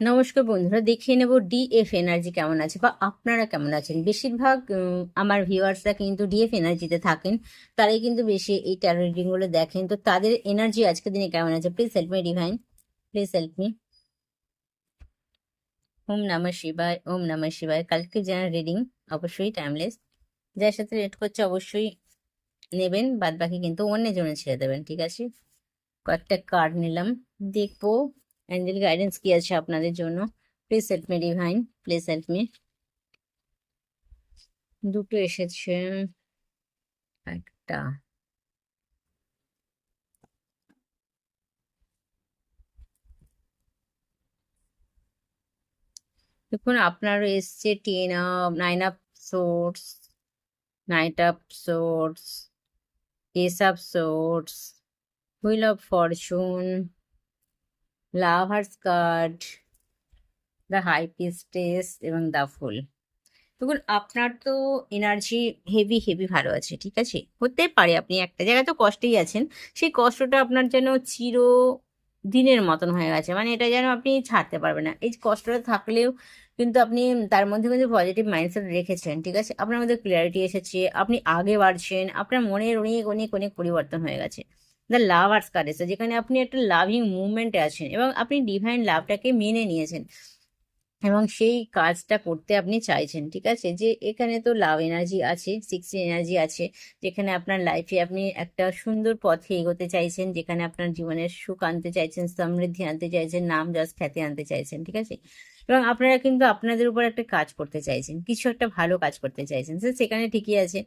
নমস্কার বন্ধুরা, দেখিয়ে নেব ডিএফ এনার্জি কেমন আছে বা আপনারা কেমন আছেন? বেশিরভাগ আমার ভিউয়ার্সরা কিন্তু ডিএফ এনার্জিতে থাকেন। তারাই কিন্তু বেশি এই ট্যারো রিডিংগুলো দেখেন। তো তাদের এনার্জি আজকের দিনে কেমন আছে? Please help me divine please help me ওম নমঃ শিবায়, ওম নমঃ শিবায়। কালকে জেনারেল রিডিং অবশ্যই টাইমলেস যার সাথে রেড করছে অবশ্যই নেবেন। বাদ বাকি কিন্তু অন্য জনে ছেড়ে দেবেন, ঠিক আছে? কয়েকটা কার্ড নিলাম। দেখব। অ্যাঞ্জেল গাইডেন্স কি আছে আপনাদের জন্য? Please help me divine please help me দুটো এসেছে। একটা। দেখুন, আপনারও এসছে ten of nine of swords knight of swords ace of swords wheel of fortune lovers card the high priestess এবং দ্য ফুল। দেখুন, আপনার তো এনার্জি হেভি হেভি ভালো আছে, ঠিক আছে? হতে পারে আপনি একটা জায়গায় তো কষ্টেই আছেন, সেই কষ্টটা আপনার যেন চির দিনের মতন হয়ে গেছে মানে এটা যেন আপনি ছাড়তে পারবেন না। এই কষ্টটা থাকলেও কিন্তু আপনি তার মধ্যে কিন্তু পজিটিভ মাইন্ডসেট রেখেছেন, ঠিক আছে? আপনার মধ্যে ক্লিয়ারিটি এসেছে, আপনি আগে বাড়ছেন, আপনার মনের অনেক অনেক অনেক পরিবর্তন হয়ে গেছে। দ্য লাভ আর্টস কার্ড এসে যেখানে আপনি একটা লাভিং মুভমেন্টে আছেন এবং আপনি ডিভাইন লাভটাকে মেনে নিয়েছেন এবং সেই কাজটা করতে আপনি চাইছেন, ঠিক আছে? যে এখানে তো লাভ এনার্জি আছে সিক্স এনার্জি আছে, যেখানে আপনার লাইফে আপনি একটা সুন্দর পথে এগোতে চাইছেন, যেখানে আপনার জীবনের সুখ আনতে চাইছেন, সমৃদ্ধি আনতে চাইছেন, নাম যশ খ্যাতি আনতে চাইছেন, ঠিক আছে? এবং আপনারা কিন্তু আপনাদের উপর একটা কাজ করতে চাইছেন, কিছু একটা ভালো কাজ করতে চাইছেন। সেখানে ঠিকই আছে।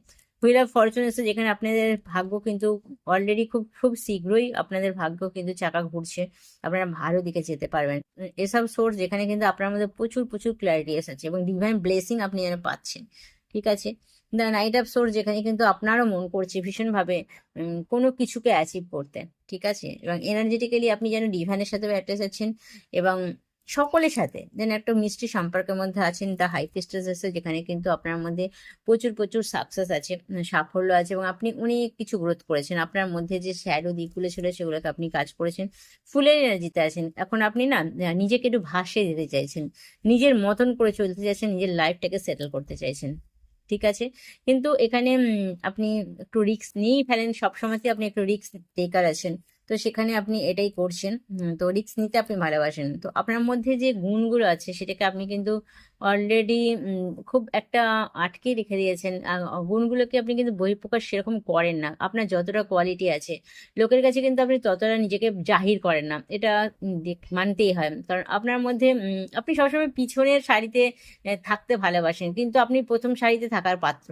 হুইল অফ ফরচুন এসে যেখানে আপনাদের ভাগ্য কিন্তু অলরেডি খুব খুব শীঘ্রই আপনাদের ভাগ্য কিন্তু চাকা ঘুরছে। আপনারা ভালো দিকে যেতে পারবেন। এসব সোর্স যেখানে কিন্তু আপনার মধ্যে প্রচুর প্রচুর ক্ল্যারিটি এসেছে এবং ডিভাইন ব্লেসিং আপনি যেন পাচ্ছেন। ঠিক আছে? দ্য নাইট অফ সোর্স যেখানে কিন্তু আপনারও মন করছে ভীষণভাবে কোনো কিছুকে অ্যাচিভ করতে। ঠিক আছে? এবং এনার্জেটিক্যালি আপনি যেন ডিভাইনের সাথে অ্যাটাচ আছেন এবং সকলের সাথে। যেন একটা মিষ্টি সম্পর্কের মধ্যে আছেন দ্য হাই প্রিস্টেস আছে, যেখানে কিন্তু আপনার মধ্যে প্রচুর প্রচুর সাকসেস আছে সাফল্য আছে এবং আপনি অনেক কিছু গ্রোথ করেছেন। আপনার মধ্যে যে শ্যাডো দিকগুলো ছিল সেগুলোকে আপনি কাজ করেছেন। ফুলের এনার্জিতে আছেন। এখন আপনি না নিজেকে একটু ভাসিয়ে দিতে চাইছেন। নিজের মতন করে চলতে চাইছেন, নিজের লাইফটাকে সেটেল করতে চাইছেন। ঠিক আছে? কিন্তু এখানে আপনি একটু রিস্ক নিয়েই ফেলেন। সবসময়তে আপনি একটু রিস্ক টেকার আছেন। তো সেখানে আপনি এটাই করছেন। তো রিস্ক নিতে আপনি ভালোবাসেন। তো আপনার মধ্যে যে গুণগুলো আছে, সেটাকে আপনি কিন্তু অলরেডি খুব একটা আটকে রেখে দিয়েছেন। গুণগুলোকে আপনি কিন্তু বহিঃপ্রকাশ সেরকম করেন না। আপনার যতটা কোয়ালিটি আছে, লোকের কাছে কিন্তু আপনি ততটা নিজেকে জাহির করেন না। এটা মানতেই হয়। কারণ আপনার মধ্যে আপনি সবসময় পিছনের শাড়িতে থাকতে ভালোবাসেন। কিন্তু আপনি প্রথম শাড়িতে থাকার পাত্র।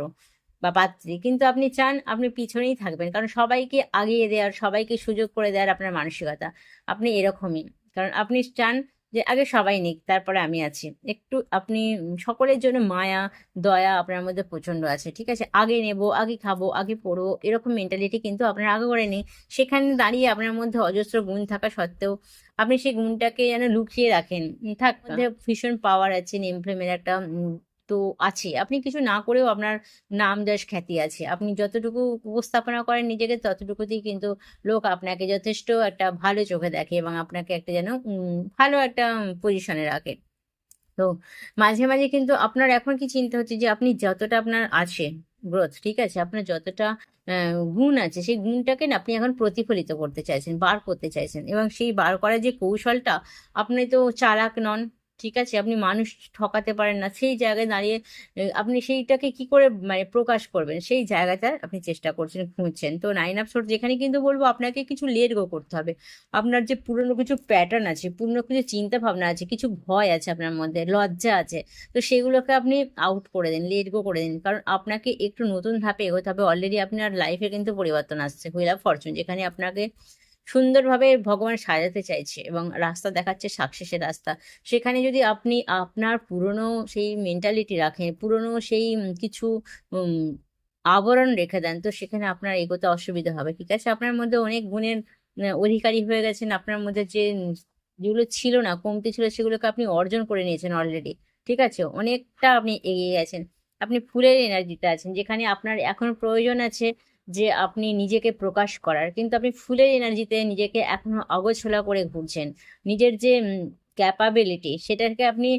বা পাত্রী। কিন্তু আপনি চান আপনি পিছনেই থাকবেন। কারণ সবাইকে আগিয়ে দেওয়ার সবাইকে সুযোগ করে দেওয়ার আপনার মানসিকতা। আপনি এরকমই। কারণ আপনি চান যে আগে সবাই নিক তারপরে আমি আছি। একটু আপনি সকলের জন্য মায়া দয়া আপনার মধ্যে প্রচণ্ড আছে ঠিক আছে? আগে নেব আগে খাব আগে পড়ব এরকম মেন্টালিটি কিন্তু আপনার আগে করে নেই সেখানে দাঁড়িয়ে আপনার মধ্যে অজস্র গুণ থাকা সত্ত্বেও আপনি সেই গুণটাকে যেন লুকিয়ে রাখেন। থাক মধ্যে ভীষণ পাওয়ার আছে নেম ফ্লেমের একটা তো আছে। আপনি কিছু না করেও আপনার নাম যশ খ্যাতি আছে। আপনি যতটুকু উপস্থাপনা করেন নিজেকে, ততটুকুতেই কিন্তু লোক আপনাকে যথেষ্ট একটা ভালো চোখে দেখে এবং আপনাকে একটা যেন ভালো একটা পজিশনে রাখে। তো মাঝে মাঝে কিন্তু আপনার এখন কি চিন্তা হচ্ছে যে আপনি যতটা আপনার আছে গ্রোথ ঠিক আছে? আপনার যতটা গুণ আছে, সেই গুণটাকে না আপনি এখন প্রতিফলিত করতে চাইছেন, বার করতে চাইছেন এবং সেই বার করার যে কৌশলটা, আপনি তো চালাক নন। ঠিক আছে, আপনি মানুষ ঠকাতে পারেন না। সেই জায়গায় দাঁড়িয়ে আপনি সেইটাকে কি করে মানে প্রকাশ করবেন? সেই জায়গাটা আপনি চেষ্টা করছেন, খুঁজছেন। তো নাইন আপ সোর্স যেখানে কিন্তু বলব, আপনাকে কিছু লেট গো করতে হবে। আপনার যে পুরনো কিছু প্যাটার্ন আছে, পুরনো কিছু চিন্তা ভাবনা আছে, কিছু ভয় আছে আপনার মধ্যে, লজ্জা আছে, তো সেগুলোকে আপনি আউট করে দিন লেট গো করে দিন। কারণ আপনাকে একটু নতুন ধাপে এগোতে হবে। অলরেডি আপনার লাইফে কিন্তু পরিবর্তন আসছে। হুইল অফ ফরচুন যেখানে আপনাকে সুন্দরভাবে ভগবান সাজাতে চাইছে এবং রাস্তা দেখাচ্ছে সাকসেসের রাস্তা। সেখানে যদি আপনি আপনার পুরনো সেই মেন্টালিটি রাখেন, পুরনো সেই কিছু আবরণ রেখে দেন, তো সেখানে আপনার এগোতে অসুবিধা হবে। ঠিক আছে? আপনার মধ্যে অনেক গুণের অধিকারী হয়ে গেছেন, আপনার মধ্যে যে যেগুলো ছিল না, কমতি ছিল, সেগুলোকে আপনি অর্জন করে নিয়েছেন অলরেডি ঠিক আছে? অনেকটা আপনি এগিয়ে গেছেন। আপনি ফুলের এনার্জিতে আছেন, যেখানে আপনার এখন প্রয়োজন আছে যে আপনি নিজেকে প্রকাশ করার। কিন্তু আপনি ফুলের এনার্জিতে নিজেকে এখনও অগোছলা করে ঘুরছেন। নিজের যে ক্যাপাবিলিটি সেটাকে আপনি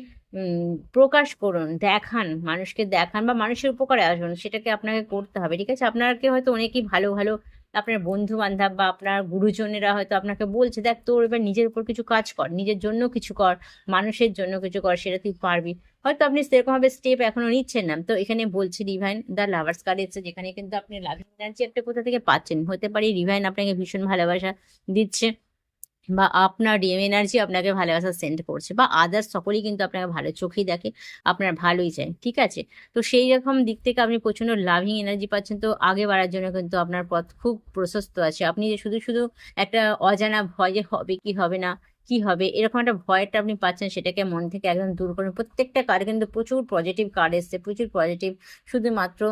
প্রকাশ করুন, দেখান, মানুষকে দেখান বা মানুষের উপকারে আসুন, সেটাকে আপনাকে করতে হবে। ঠিক আছে? আপনাকে হয়তো অনেকই ভালো ভালো আপনার বন্ধু বান্ধব বা আপনার গুরুজনেরা হয়তো আপনাকে বলছে, দেখ, তোর এবার নিজের উপর কিছু কাজ কর, নিজের জন্য কিছু কর, মানুষের জন্য কিছু কর, সেটা তুই পারবি। হয়তো আপনি সেরকমভাবে স্টেপ এখনও নিচ্ছেন না। তো এখানে বলছে রিভাইন দ্য লাভার্স কার্ড এসেছে, যেখানে কিন্তু আপনি লাভ এনার্জি একটা কোথা থেকে পাচ্ছেন? হতে পারে রিভাইন আপনাকে ভীষণ ভালোবাসা দিচ্ছে। বা আপনার ডিএম এনার্জি আপনাকে ভালোবাসা সেন্ড করছে বা আদার্স সকলেই কিন্তু আপনাকে ভালো চোখেই দেখে, আপনার ভালোই চায়, ঠিক আছে? তো সেই রকম দিক থেকে আপনি প্রচণ্ড লাভিং এনার্জি পাচ্ছেন। তো আগে বাড়ার জন্য কিন্তু আপনার পথ খুব প্রশস্ত আছে। আপনি যে শুধু শুধু একটা অজানা ভয় যে হবে কি হবে না কি হবে? এরকম একটা ভয়টা আপনি পাচ্ছেন, সেটাকে মন থেকে একদম দূর করুন। প্রত্যেকটা কার্ডে কিন্তু প্রচুর পজিটিভ কার্ড এসছে, প্রচুর পজিটিভ শুধুমাত্র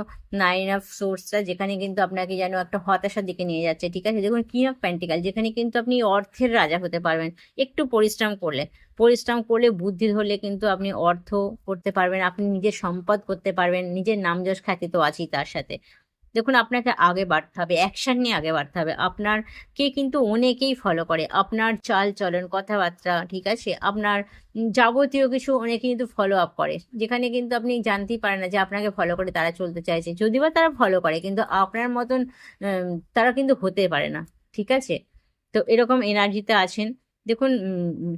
নাইন অফ সোর্সটা যেখানে কিন্তু আপনাকে যেন একটা হতাশার দিকে নিয়ে যাচ্ছে, ঠিক আছে? দেখুন কিং অফ প্যান্টিকাল যেখানে কিন্তু আপনি অর্থের রাজা হতে পারবেন। একটু পরিশ্রম করলে পরিশ্রম করলে, বুদ্ধি ধরলে কিন্তু আপনি অর্থ করতে পারবেন, আপনি নিজের সম্পদ করতে পারবেন, নিজের নাম যশ খ্যাতি তো আছেই তার সাথে। দেখুন, আপনাকে আগে বাড়তে হবে অ্যাকশন নিয়ে আগে বাড়তে হবে। আপনার কে কিন্তু অনেকেই ফলো করে। আপনার চাল চলন কথাবার্তা, ঠিক আছে? আপনার যাবতীয় কিছু অনেকে কিন্তু ফলো আপ করে। যেখানে কিন্তু আপনি জানতেই পারেন না যে আপনাকে ফলো করে তারা চলতে চাইছে। যদিও বা তারা ফলো করে, কিন্তু আপনার মতন তারা কিন্তু হতে পারে না, ঠিক আছে? তো এরকম এনার্জিতে আছেন। দেখুন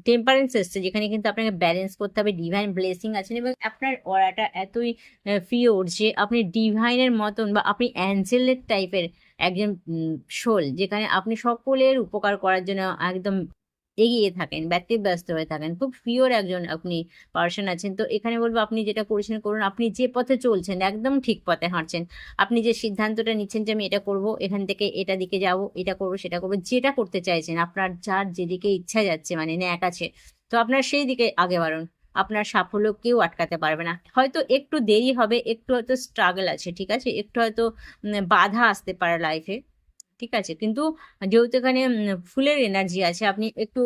টেম্পারেন্স এসছে, যেখানে কিন্তু আপনাকে ব্যালেন্স করতে হবে ডিভাইন ব্লেসিং আছেন এবং আপনার অরাটা এতই ফিওর যে আপনি ডিভাইনের মতন বা আপনি অ্যাঞ্জেলের টাইপের একজন শোল যেখানে আপনি সকলের উপকার করার জন্য একদম এগিয়ে থাকেন ব্যতিব্যস্ত হয়ে থাকেন। খুব ফিওর একজন আপনি পার্সন আছেন। তো এখানে বলব, আপনি যেটা করেছেন, করুন। আপনি যে পথে চলছেন, একদম ঠিক পথে হাঁটছেন। আপনি যে সিদ্ধান্তটা নিচ্ছেন যে আমি এটা করব, এখান থেকে এটা দিকে যাব, এটা করব, সেটা করব, যেটা করতে চাইছেন, আপনার যার যেদিকে ইচ্ছা যাচ্ছে মানে ন্যাক আছে, তো আপনার সেই দিকে আগে বাড়ুন। আপনার সাফল্য কেউ আটকাতে পারবে না। হয়তো একটু দেরি হবে, একটু হয়তো স্ট্রাগল আছে, ঠিক আছে? একটু হয়তো বাধা আসতে পারে লাইফে ঠিক আছে। কিন্তু যেহেতু এখানে ফুলের এনার্জি আছে, আপনি একটু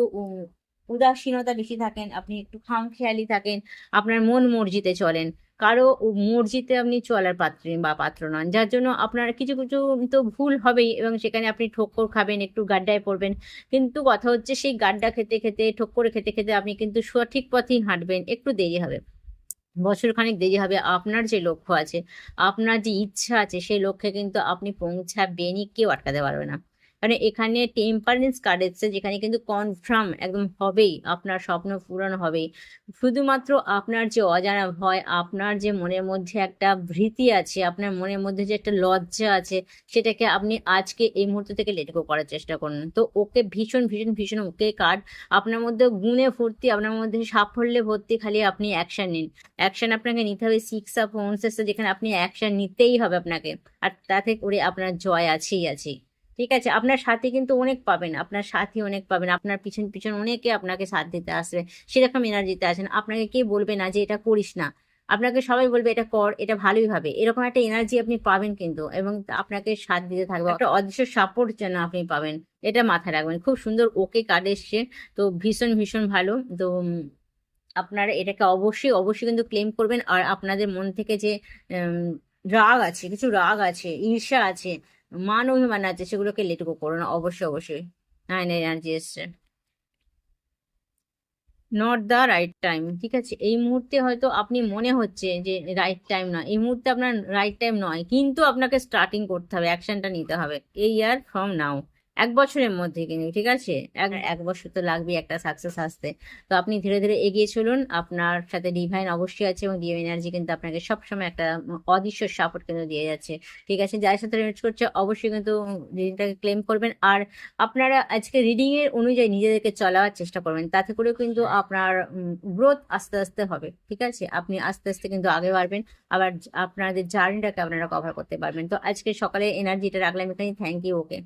উদাসীনতা বেশি থাকেন, আপনি একটু খামখেয়ালি থাকেন, আপনার মন মর্জিতে চলেন। কারও মর্জিতে আপনি চলার পাত্র বা পাত্র নন, যার জন্য আপনার কিছু কিছু তো ভুল হবেই এবং সেখানে আপনি ঠক্কর খাবেন, একটু গাড্ডায় পড়বেন। কিন্তু কথা হচ্ছে, সেই গাড্ডা খেতে খেতে, ঠক্করে খেতে খেতে আপনি কিন্তু সঠিক পথেই হাঁটবেন, একটু দেরি হবে। বছর খানিক দেরি হবে, আপনার যে লক্ষ্য আছে, আপনার যে ইচ্ছা আছে, সেই লক্ষ্যে কিন্তু আপনি পৌঁছাবেনই, কেউ আটকাতে পারবে না। কারণ এখানে টেম্পারেন্স কার্ড এসছে, যেখানে কিন্তু কনফার্ম একদম হবেই, আপনার স্বপ্ন পূরণ হবেই। শুধুমাত্র আপনার যে অজানা ভয়, আপনার যে মনের মধ্যে একটা ভীতি আছে, আপনার মনের মধ্যে যে একটা লজ্জা আছে, সেটাকে আপনি আজকে এই মুহূর্ত থেকে লেট গো করার চেষ্টা করুন। তো ওকে ভীষণ ভীষণ ভীষণ ওকে কার্ড আপনার মধ্যে গুণে ভর্তি, আপনার মধ্যে সাফল্যে ভর্তি খালি আপনি অ্যাকশন নিন। অ্যাকশন আপনাকে নিতে হবে সিক্স অফ ওনসেস যেখানে আপনি অ্যাকশন নিতেই হবে আপনাকে। আর তাতে করে আপনার জয় আছেই আছে ঠিক আছে? আপনার সাথে কিন্তু অনেক পাবেন। আপনার সাথী অনেক পাবেন। আপনার পিছন পিছন অনেকে আপনাকে সাথ দিতে আসবে। সেরকম এনার্জিতে আছেন। আপনাকে কে বলবে না যে এটা করিস না? আপনাকে সবাই বলবে, এটা কর, এটা ভালোই হবে। এরকম একটা এনার্জি আপনি পাবেন কিন্তু এবং আপনাকে সাথ দিতে থাকবে। একটা অদৃশ্য সাপোর্ট যেন আপনি পাবেন, এটা মাথায় রাখবেন। খুব সুন্দর ওকে কার্ড এসছে। তো ভীষণ ভীষণ ভালো। তো আপনারা এটাকে অবশ্যই অবশ্যই কিন্তু ক্লেম করবেন। আর আপনাদের মন থেকে যে রাগ আছে, কিছু রাগ আছে, ঈর্ষা আছে মান অভিমান আছে, সেগুলোকে লেট করো না। অবশ্যই অবশ্যই। নাইন এনার্জি এসছে। নট দ্য রাইট টাইম ঠিক আছে? এই মুহূর্তে হয়তো আপনি মনে হচ্ছে যে রাইট টাইম নয়। এই মুহূর্তে আপনার রাইট টাইম নয়, কিন্তু আপনাকে স্টার্টিং করতে হবে অ্যাকশনটা নিতে হবে। এই ইয়ার ফ্রম নাও এক বছরের মধ্যে কিন্তু ঠিক আছে? এক এক বছর তো লাগবে একটা সাকসেস আসতে। তো আপনি ধীরে ধীরে এগিয়ে চলুন। আপনার সাথে ডিভাইন অবশ্যই আছে এবং ডিএম এনার্জি কিন্তু আপনাকে সবসময় একটা অদৃশ্য সাপোর্ট কিন্তু দিয়ে যাচ্ছে ঠিক আছে? যার সাথে রিলেট করছে অবশ্যই কিন্তু রিডিংটাকে ক্লেম করবেন। আর আপনারা আজকে রিডিং এর অনুযায়ী নিজেদেরকে চলার চেষ্টা করবেন। তাতে করে কিন্তু আপনার গ্রোথ আস্তে আস্তে হবে ঠিক আছে? আপনি আস্তে আস্তে কিন্তু আগে বাড়বেন। আবার আপনাদের জার্নিটাকে আপনারা কভার করতে পারবেন। তো আজকে সকালে এনার্জিটা রাখলাম এখানে থ্যাংক ইউ ওকে